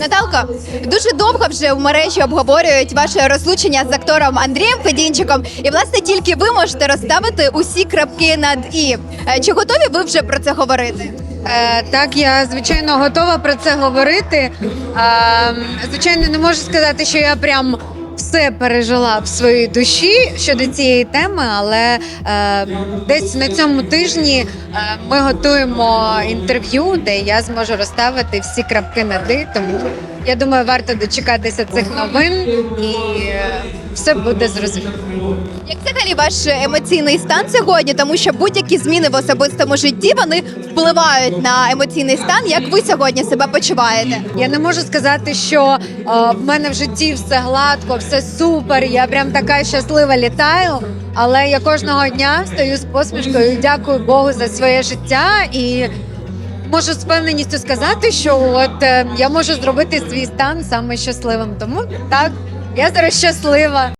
Наталко, дуже довго вже в мережі обговорюють ваше розлучення з актором Андрієм Федінчиком. І власне тільки ви можете розставити усі крапки над і. Е, Чи готові ви вже про це говорити? Е, так, я звичайно готова про це говорити. Е, звичайно, не можу сказати, що я прям все пережила в своїй душі щодо цієї теми, але е, десь на цьому тижні е, ми готуємо інтерв'ю, де я зможу розставити всі крапки над «і». Тому я думаю, варто дочекатися цих новин і е, все буде зрозуміло. Як взагалі ваш емоційний стан сьогодні? Тому що будь-які зміни в особистому житті вони впливають на емоційний стан. Як ви сьогодні себе почуваєте? Я не можу сказати, що е, в мене в житті все гладко, все супер. Я прям така щаслива літаю. Але я кожного дня стою з посмішкою. і Дякую Богу за своє життя і. Можу з впевненістю сказати, що от е, я можу зробити свій стан саме щасливим. Тому так, я зараз щаслива.